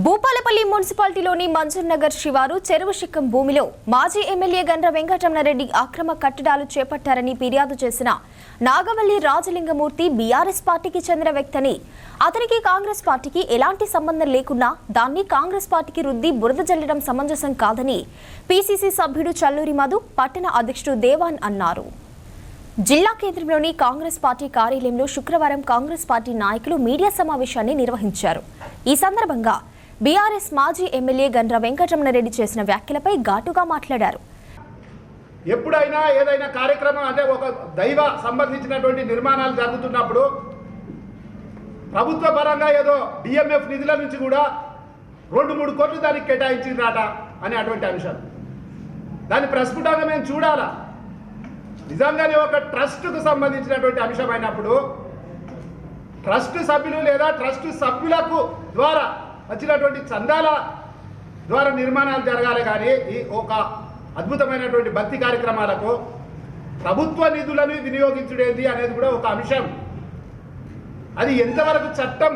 భూపాలపల్లి మున్సిపాలిటీలోని మంజూర్ నగర్ శివారు చెరువు శిక్కం భూమిలో మాజీ ఎమ్మెల్యే గండ్ర వెంకటరమణారెడ్డి అక్రమ కట్టడాలు చేపట్టారని ఫిర్యాదు చేసిన నాగవల్లి రాజలింగమూర్తి బీఆర్ఎస్ పార్టీకి చెందిన వ్యక్తిని. అతనికి కాంగ్రెస్ పార్టీకి ఎలాంటి సంబంధం లేకున్నా దాన్ని కాంగ్రెస్ పార్టీకి రుద్ది బురద జల్లడం సమంజసం కాదని పీసీసీ సభ్యుడు చల్లూరి మధు పట్టణ అధ్యక్షుడు దేవాన్ అన్నారు. జిల్లా కేంద్రంలోని కాంగ్రెస్ పార్టీ కార్యాలయంలో శుక్రవారం కాంగ్రెస్ పార్టీ నాయకులు మీడియా సమావేశాన్ని నిర్వహించారు. ఈ సందర్భంగా బీఆర్ఎస్ మాజీ ఎమ్మెల్యే గండ్ర వెంకటరమణారెడ్డి చేసిన వ్యాఖ్యలపై ఘాటుగా మాట్లాడారు. ఎప్పుడైనా ఏదైనా కార్యక్రమం అంటే ఒక దైవ సంబంధించినటువంటి నిర్మాణాలు జరుగుతున్నప్పుడు ప్రభుత్వ పరంగా ఏదో డిఎంఎఫ్ నిధుల నుంచి కూడా రెండు మూడు కోట్లు దానికి కేటాయించిందట అనే అటువంటి అంశం. దాన్ని ప్రస్ఫుటంగా మేము చూడాలా? నిజంగానే ఒక ట్రస్ట్కు సంబంధించినటువంటి అంశమైనప్పుడు ట్రస్ట్ సభ్యులు లేదా ట్రస్ట్ సభ్యులకు ద్వారా వచ్చినటువంటి చందాల ద్వారా నిర్మాణాలు జరగాలి కానీ ఈ ఒక అద్భుతమైనటువంటి భక్తి కార్యక్రమాలకు ప్రభుత్వ నిధులను వినియోగించడేది అనేది కూడా ఒక అంశం. అది ఎంతవరకు చట్టం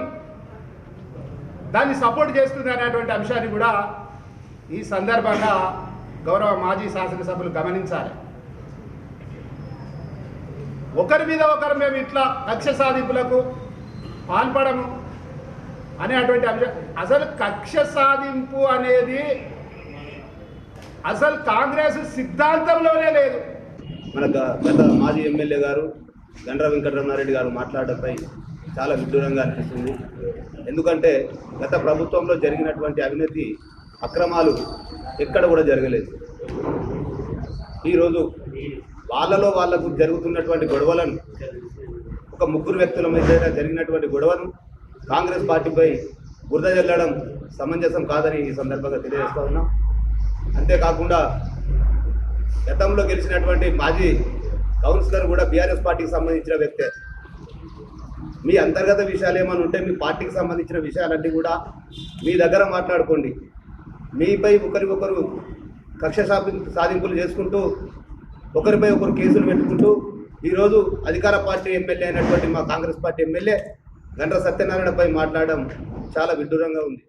దాన్ని సపోర్ట్ చేస్తుంది అనేటువంటి అంశాన్ని కూడా ఈ సందర్భంగా గౌరవ మాజీ శాసనసభ్యులు గమనించాలి. ఒకరి మీద ఒకరు మేము ఇట్లా కక్ష సాధింపులకు పాల్పడము. అనేటువంటి అంశం. అసలు కక్ష సాధింపు అనేది అసలు కాంగ్రెస్ సిద్ధాంతంలోనే లేదు. మన గ- గత మాజీ ఎమ్మెల్యే గారు గండ్ర వెంకటరమణారెడ్డి గారు మాట్లాడటంపై చాలా విడ్డూరంగా అనిపిస్తుంది. ఎందుకంటే గత ప్రభుత్వంలో జరిగినటువంటి అవినీతి అక్రమాలు ఎక్కడ కూడా జరగలేదు. ఈరోజు వాళ్ళలో వాళ్ళకు జరుగుతున్నటువంటి గొడవలను ఒక ముగ్గురు వ్యక్తుల మధ్య జరిగినటువంటి గొడవను కాంగ్రెస్ పార్టీపై బురద జల్లడం సమంజసం కాదని ఈ సందర్భంగా తెలియజేస్తా ఉన్నాం. అంతేకాకుండా గతంలో గెలిచినటువంటి మాజీ కౌన్సిలర్ కూడా బీఆర్ఎస్ పార్టీకి సంబంధించిన వ్యక్తే. మీ అంతర్గత విషయాలు ఏమైనా ఉంటే మీ పార్టీకి సంబంధించిన విషయాలన్నీ కూడా మీ దగ్గర మాట్లాడుకోండి. మీపై ఒకరికొకరు కక్ష సాధింపులు చేసుకుంటూ ఒకరిపై ఒకరు కేసులు పెట్టుకుంటూ ఈరోజు అధికార పార్టీ ఎమ్మెల్యే అయినటువంటి మా కాంగ్రెస్ పార్టీ ఎమ్మెల్యే గండ్ర సత్యనారాయణపై మాట్లాడడం చాలా విడ్డూరంగా ఉంది.